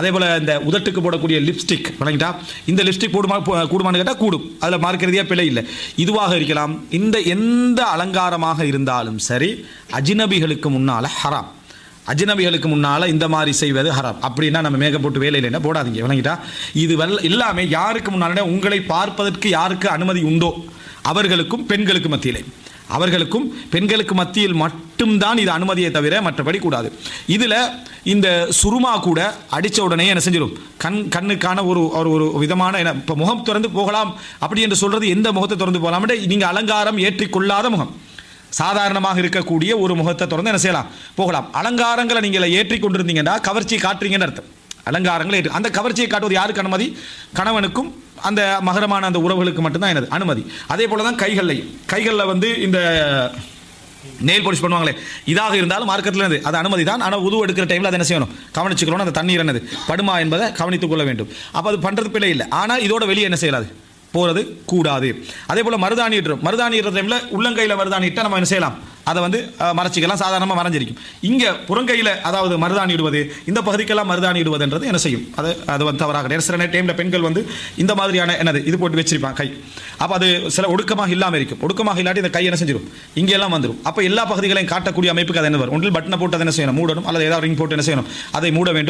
அதே போல் இந்த உதட்டுக்கு போடக்கூடிய லிப்ஸ்டிக் வழங்கிட்டா இந்த லிப்ஸ்டிக் போடுமா கூடுமான்னு கேட்டால் கூடும். அதில் மார்க்கிறதையா பிழை இல்லை. இதுவாக இருக்கலாம். இந்த எந்த அலங்காரமாக இருந்தாலும் சரி அஜினபிகளுக்கு முன்னால் ஹராம் அஜினபிகளுக்கு முன்னால இந்த மாதிரி செய்வது ஹராம் அப்படின்னா நம்ம மேக போட்டு வேலை இல்லைன்னா போடாதீங்க. விளங்கிட்டா இது வல்ல எல்லாமே யாருக்கு முன்னாலே உங்களை பார்ப்பதற்கு யாருக்கு அனுமதி உண்டோ? அவர்களுக்கும் பெண்களுக்கு மத்தியிலே. அவர்களுக்கும் பெண்களுக்கு மத்தியில் மட்டும்தான் இது அனுமதியை தவிர மற்றபடி கூடாது. இதில் இந்த சுருமா கூட அடித்த உடனே என்ன செஞ்சிடும் கண் கண்ணுக்கான ஒரு ஒரு ஒரு விதமான என்ன இப்போ முகம் திறந்து போகலாம் அப்படி என்று சொல்கிறது எந்த முகத்தை திறந்து போகலாம் நீங்கள் அலங்காரம் ஏற்றிக்கொள்ளாத முகம். சாதாரணமாக இருக்கக்கூடிய ஒரு முகத்தை திறந்து என்ன செய்யலாம்? போகலாம். அலங்காரங்களை நீங்கள் ஏற்றி கொண்டிருந்தீங்கன்னா கவர்ச்சி காட்டுறீங்கன்னு அர்த்தம். அலங்காரங்களை ஏற்று அந்த கவர்ச்சியை காட்டுவது யாருக்கு அனுமதி? கணவனுக்கும் அந்த மகரமான அந்த உறவுகளுக்கு மட்டும்தான் எனது அனுமதி. அதே போல தான் கைகள்லையும். கைகளில் வந்து இந்த நெயில் பாலிஷ் பண்ணுவாங்களே இதாக இருந்தாலும் மார்க்கத்தில் இருந்து அது அனுமதி தான் ஆனால் உது எடுக்கிற டைமில் அதை என்ன செய்யணும்? கவனிச்சுக்கணும் அந்த தண்ணீர் என்னது? படுமா என்பதை கவனித்துக் கொள்ள வேண்டும். அப்போ அது பண்ணுறது பிழை இல்லை. ஆனால் இதோட வெளியே என்ன செய்யலாது போகிறது கூடாது. அதே போல் மருதாணி மருதாணிடுற மருதாணி இடுற டைமில் உள்ளங்கையில் மருதாணி இட்டால் நம்ம என்ன செய்யலாம்? அதை வந்து மறைச்சிக்கலாம். சாதாரணமாக மறைஞ்சிருக்கும். இங்கே புறங்கையில் அதாவது மருதாணி இடுவது இந்த பகுதிக்கெல்லாம் மருதாணி இடுவதுன்றது என்ன செய்யும்? அது அது வந்து தவறாக. கிடையாது. சில டைமில் பெண்கள் வந்து இந்த மாதிரியான என்னது இது போட்டு வச்சிருப்பாங்க கை. அப்போ அது சில ஒடுக்கமாக இல்லாமல் இருக்கும். ஒடுக்கமாக இல்லாட்டி இந்த கை என்ன செஞ்சிடும் இங்கெல்லாம் வந்துடும் அப்போ எல்லா பகுதிகளையும் காட்டக்கூடிய அமைப்புக்கு அது என்ன வரும்? ஒன்றில் பட்டனை போட்டு அதை என்ன செய்யணும்? மூடணும். அல்லது ஏதாவது ரிங் போட்டு என்ன செய்யணும்? அதை மூட வேண்டும்.